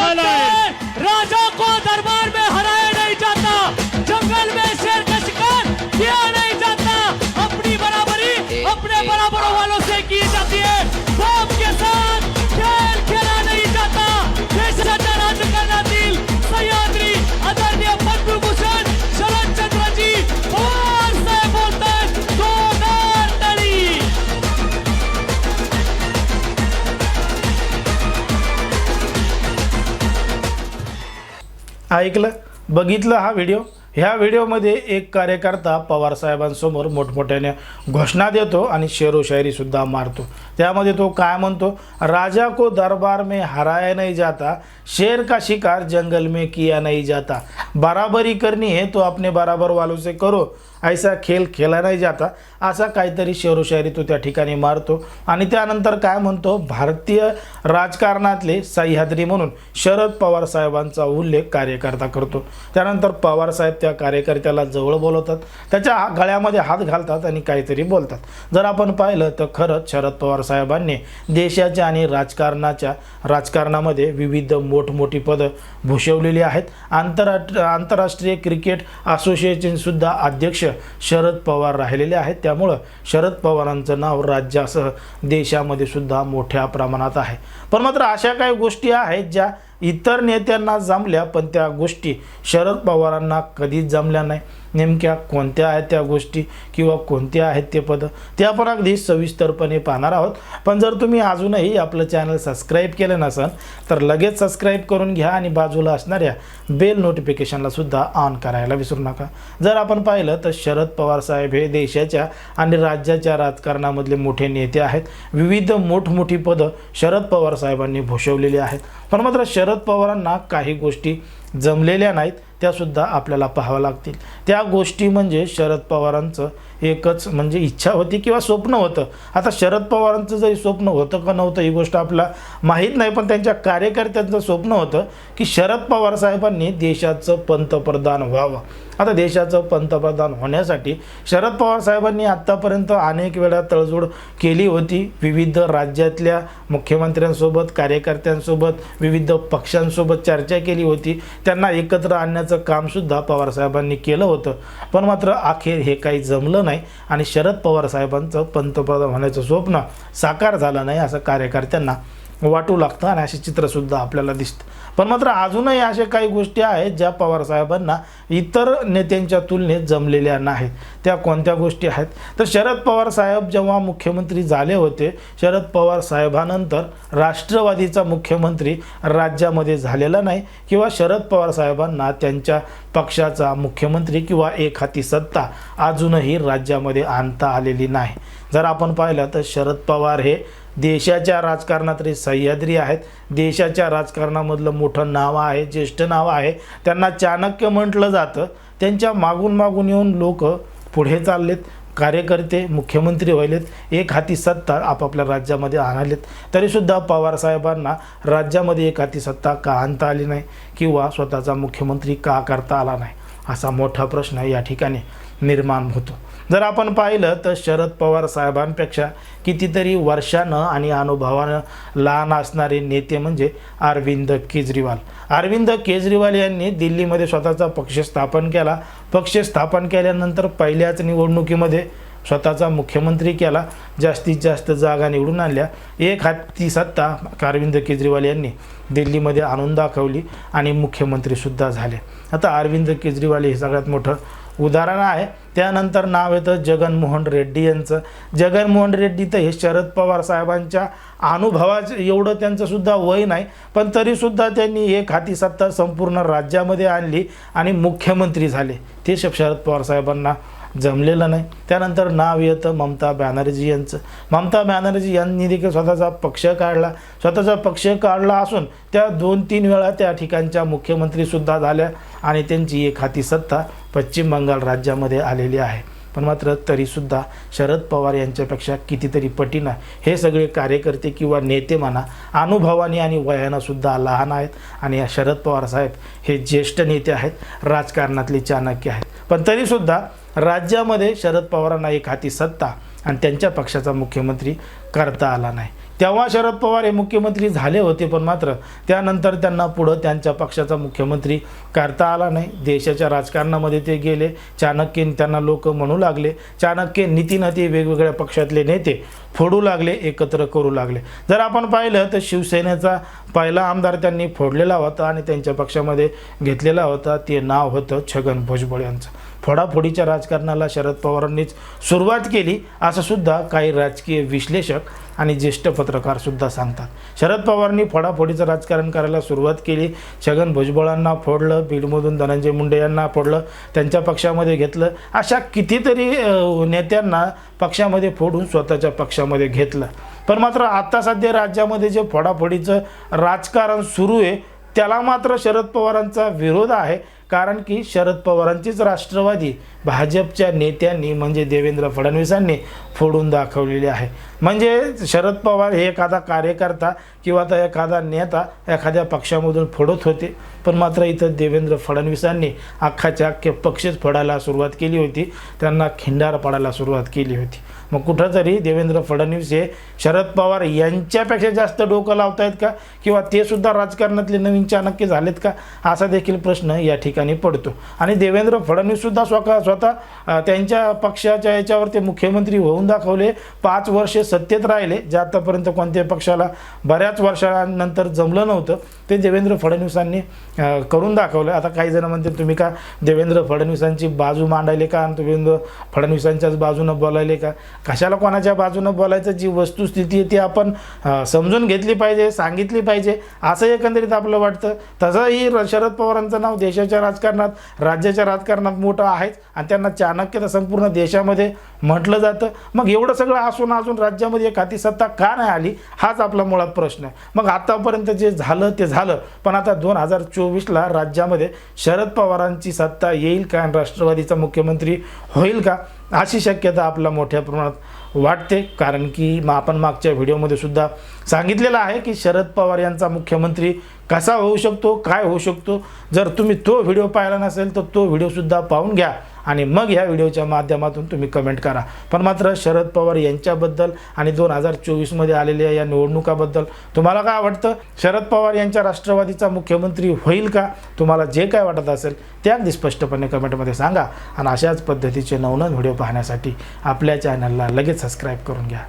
झाला आहे राजा ऐकलं बघितलं हा व्हिडिओ. ह्या व्हिडिओमध्ये एक कार्यकर्ता पवारसाहेबांसमोर मोठमोठ्याने घोषणा देतो आणि शेरोशायरीसुद्धा मारतो. त्यामध्ये तो काय म्हणतो? राजा को दरबार में हराया नहीं जाता शेर का शिकार जंगल में किया नहीं जाता। बराबरी करनी है तो अपने बराबर वालों से करो ऐसा खेल खेला नाही जाता। असा काहीतरी शेरोशायरी तो त्या ठिकाणी मारतो. आणि त्यानंतर काय म्हणतो? भारतीय राजकारणातले सह्याद्री म्हणून शरद पवार साहेबांचा उल्लेख कार्यकर्ता करतो. त्यानंतर पवार साहेब त्या कार्यकर्त्याला जवळ बोलवतात. त्याच्या हा- गळ्यामध्ये हात घालतात आणि काहीतरी बोलतात. जर आपण पाहिलं तर खरंच शरद पवार साहेबांनी देशाच्या आणि राजकारणाच्या राजकारणामध्ये विविध मोठमोठी पदं भूषवलेली आहेत. आंतरराष्ट्र आंतरराष्ट्रीय क्रिकेट असोसिएशनसुद्धा अध्यक्ष शरद पवार राहिलेले आहेत. त्यामुळं शरद पवारांचं नाव राज्यासह देशामध्ये सुद्धा मोठ्या प्रमाणात आहे. पण मात्र अशा काही गोष्टी आहेत ज्या इतर नेत्यांना जमल्या पण त्या गोष्टी शरद पवारांना कधीच जमल्या नाही. नेमक्या कोणत्या आहेत त्या गोष्टी किंवा कोणत्या आहेत ते पदं ते आपण अगदी सविस्तरपणे पाहणार आहोत. पण जर तुम्ही अजूनही आपलं चॅनल सबस्क्राईब केलं नसेल तर लगेच सबस्क्राईब करून घ्या आणि बाजूला असणाऱ्या बेल नोटिफिकेशनला सुद्धा ऑन करायला विसरू नका. जर आपण पाहिलं तर शरद पवार साहेब हे देशाच्या आणि राज्याच्या राजकारणामधले मोठे नेते आहेत. विविध मोठमोठी पदं शरद पवार साहेबांनी भूषवलेली आहेत. पण मात्र शरद पवारांना काही गोष्टी जमलेल्या नाहीत त्यासुद्धा आपल्याला पाहाव्या लागतील. त्या गोष्टी म्हणजे शरद पवारांचं एकच म्हणजे इच्छा होती किंवा स्वप्न होतं. आता शरद पवारांचं जरी स्वप्न होतं का नव्हतं ही गोष्ट आपला माहीत नाही पण त्यांच्या कार्यकर्त्यांचं स्वप्न होतं की शरद पवार साहेबांनी देशाचं पंतप्रधान व्हावं. आता देशाचं पंतप्रधान होण्यासाठी शरद पवार साहेबांनी आत्तापर्यंत अनेक वेळा तळजोड केली होती. विविध राज्यातल्या मुख्यमंत्र्यांसोबत कार्यकर्त्यांसोबत विविध पक्षांसोबत चर्चा केली होती. त्यांना एकत्र आणण्याचं कामसुद्धा पवारसाहेबांनी केलं होतं. पण मात्र अखेर हे काही जमलं नाही आणि शरद पवार साहेबांचं पंतप्रधान होण्याचं स्वप्न साकार झालं नाही असं कार्यकर्त्यांना वाटू लागतं आणि असे चित्रसुद्धा आपल्याला दिसतं. पण मात्र अजूनही अशा काही गोष्टी आहेत ज्या पवार साहेबांना इतर नेत्यांच्या तुलनेत जमलेल्या नाहीत. त्या कोणत्या गोष्टी आहेत? तर शरद पवार साहेब जेव्हा मुख्यमंत्री झाले होते शरद पवार साहेबानंतर राष्ट्रवादीचा मुख्यमंत्री राज्यामध्ये झालेला नाही किंवा शरद पवार साहेबांना त्यांच्या पक्षाचा मुख्यमंत्री किंवा एक हाती सत्ता अजूनही राज्यामध्ये आणता आलेली नाही. जर आपण पाहिलं तर शरद पवार हे देशाच्या राजकारणातले सह्याद्री आहेत. देशाच्या राजकारणामधलं मोठं नाव आहे ज्येष्ठ नाव आहे. त्यांना चाणक्य म्हटलं जातं. त्यांच्या मागून मागून येऊन लोक पुढे चाललेत कार्यकर्ते मुख्यमंत्री व्हायलेत एक हाती सत्ता आपापल्या राज्यामध्ये आणालेत. तरीसुद्धा पवारसाहेबांना राज्यामध्ये एक हाती सत्ता का आणता आली नाही किंवा स्वतःचा मुख्यमंत्री का करता आला नाही? असा मोठा प्रश्न या ठिकाणी निर्माण होतो. जर आपण पाहिलं तर शरद पवार साहेबांपेक्षा कितीतरी वर्षानं आणि अनुभवानं लहान असणारे नेते म्हणजे अरविंद केजरीवाल. अरविंद केजरीवाल यांनी दिल्लीमध्ये स्वतःचा पक्ष स्थापन केला. पक्ष स्थापन केल्यानंतर पहिल्याच निवडणुकीमध्ये स्वतःचा मुख्यमंत्री केला. जास्तीत जास्त जागा निवडून आणल्या. एक हाती सत्ता अरविंद केजरीवाल यांनी दिल्लीमध्ये आणून दाखवली आणि मुख्यमंत्रीसुद्धा झाले. आता अरविंद केजरीवाल हे सगळ्यात मोठं उदाहरण आहे. त्यानंतर नाव येतं जगनमोहन रेड्डी यांचं. जगनमोहन रेड्डी तर हे शरद पवार साहेबांच्या अनुभवाचं एवढं त्यांचंसुद्धा वय नाही. पण तरीसुद्धा त्यांनी एक हाती सत्ता संपूर्ण राज्यामध्ये आणली आणि मुख्यमंत्री झाले. ते श- शरद पवार साहेबांना जमलेलं नाही. त्यानंतर नाव येतं ममता बॅनर्जी यांचं. ममता बॅनर्जी यांनी देखील स्वतःचा पक्ष काढला. स्वतःचा पक्ष काढला असून त्या दोन तीन वेळा त्या ठिकाणच्या मुख्यमंत्रीसुद्धा झाल्या आणि त्यांची एक हाती सत्ता पश्चिम बंगाल राज्यामध्ये आलेली आहे. पण मात्र तरीसुद्धा शरद पवार यांच्यापेक्षा कितीतरी पटीनं हे सगळे कार्यकर्ते किंवा नेते म्हणा अनुभवाने आणि वयानंसुद्धा लहान आहेत आणि या शरद पवार साहेब हे ज्येष्ठ नेते आहेत राजकारणातले चाणक्य आहेत. पण तरीसुद्धा राज्यामध्ये शरद पवारांना एक हाती सत्ता आणि त्यांच्या पक्षाचा मुख्यमंत्री करता आला नाही. तेव्हा शरद पवार हे मुख्यमंत्री झाले होते पण मात्र त्यानंतर त्यांना पुढं त्यांच्या पक्षाचा मुख्यमंत्री करता आला नाही. देशाच्या राजकारणामध्ये ते गेले. चाणक्य त्यांना लोक म्हणू लागले. चाणक्य नीतीनं ते वेगवेगळ्या पक्षातले नेते फोडू लागले एकत्र करू लागले. जर आपण पाहिलं तर शिवसेनेचा पहिला आमदार त्यांनी फोडलेला होता आणि त्यांच्या पक्षामध्ये घेतलेला होता. ते नाव होतं छगन भुजबळ यांचं. फोडाफोडीच्या राजकारणाला शरद पवारांनीच सुरुवात केली असं सुद्धा काही राजकीय विश्लेषक आणि ज्येष्ठ पत्रकारसुद्धा सांगतात. शरद पवारांनी फोडाफोडीचं राजकारण करायला सुरुवात केली. छगन भुजबळांना फोडलं बीडमधून धनंजय मुंडे यांना फोडलं त्यांच्या पक्षामध्ये घेतलं. अशा कितीतरी नेत्यांना पक्षामध्ये फोडून स्वतःच्या पक्षामध्ये घेतलं. पण मात्र आता सध्या राज्यामध्ये जे फोडाफोडीचं राजकारण सुरू आहे त्याला मात्र शरद पवारांचा विरोध आहे. कारण की शरद पवारांचीच राष्ट्रवादी भाजपच्या नेत्यांनी म्हणजे देवेंद्र फडणवीसांनी फोडून दाखवलेली आहे. म्हणजे शरद पवार हे एखादा कार्यकर्ता किंवा तर एखादा नेता एखाद्या पक्षामधून फोडत होते पण मात्र इथं देवेंद्र फडणवीसांनी अख्खाच्या अख्खे पक्षच फोडायला सुरुवात केली होती. त्यांना खिंडार पाडायला सुरुवात केली होती. मग कुठंतरी देवेंद्र फडणवीस हे शरद पवार यांच्यापेक्षा जास्त डोकं लावतायत आहेत का? किंवा ते सुद्धा राजकारणातले नवीन चाणक्य झालेत का? असा देखील प्रश्न या ठिकाणी पडतो. आणि देवेंद्र फडणवीससुद्धा स्वतः स्वतः त्यांच्या पक्षाच्या याच्यावर ते मुख्यमंत्री होऊन दाखवले. पाच वर्षे सत्तेत राहिले जे आतापर्यंत कोणत्याही पक्षाला बऱ्याच वर्षानंतर जमलं नव्हतं ते देवेंद्र फडणवीसांनी करून दाखवलं. आता काही जण म्हणते तुम्ही का देवेंद्र फडणवीसांची बाजू मांडायले का? आणि देवेंद्र फडणवीसांच्याच बाजूनं बोलायले का? कशाला कोणाच्या बाजूनं बोलायचं? जी वस्तुस्थिती आहे ती आपण समजून घेतली पाहिजे सांगितली पाहिजे असं एकंदरीत आपलं वाटतं. तसंही शरद पवारांचं नाव देशाच्या राजकारणात राज्याच्या राजकारणात मोठं आहेच. आणि त्यांना चाणक्य तर संपूर्ण देशामध्ये म्हटलं जातं. मग एवढं सगळं असून अजून राज्यामध्ये एक सत्ता का नाही आली हाच आपला मुळात प्रश्न आहे. मग आतापर्यंत जे झालं ते झालं. पण आता दोन हजार चोवीसला राज्यामध्ये शरद पवारांची सत्ता येईल का आणि राष्ट्रवादीचा मुख्यमंत्री होईल का अशी शक्यता आपला मोठ्या प्रमाणात वाटते. कारण की मग आपण मागच्या व्हिडिओमध्ये सुद्धा सांगितलेलं आहे की शरद पवार यांचा मुख्यमंत्री कसा होऊ शकतो काय होऊ शकतो. जर तुम्ही तो व्हिडिओ पाहिला नसेल तर तो व्हिडिओसुद्धा पाहून घ्या. आणि मग ह्या व्हिडिओच्या माध्यमातून तुम्ही कमेंट करा. पण मात्र शरद पवार यांच्याबद्दल आणि दोन हजार चोवीसमध्ये आलेल्या या निवडणुकाबद्दल तुम्हाला काय वाटतं शरद पवार यांच्या राष्ट्रवादीचा मुख्यमंत्री होईल का? तुम्हाला जे काय वाटत असेल ते अगदी स्पष्टपणे कमेंटमध्ये सांगा. आणि अशाच पद्धतीचे नवनवीन व्हिडिओ पाहण्यासाठी आपल्या चॅनलला लगेच सबस्क्राईब करून घ्या.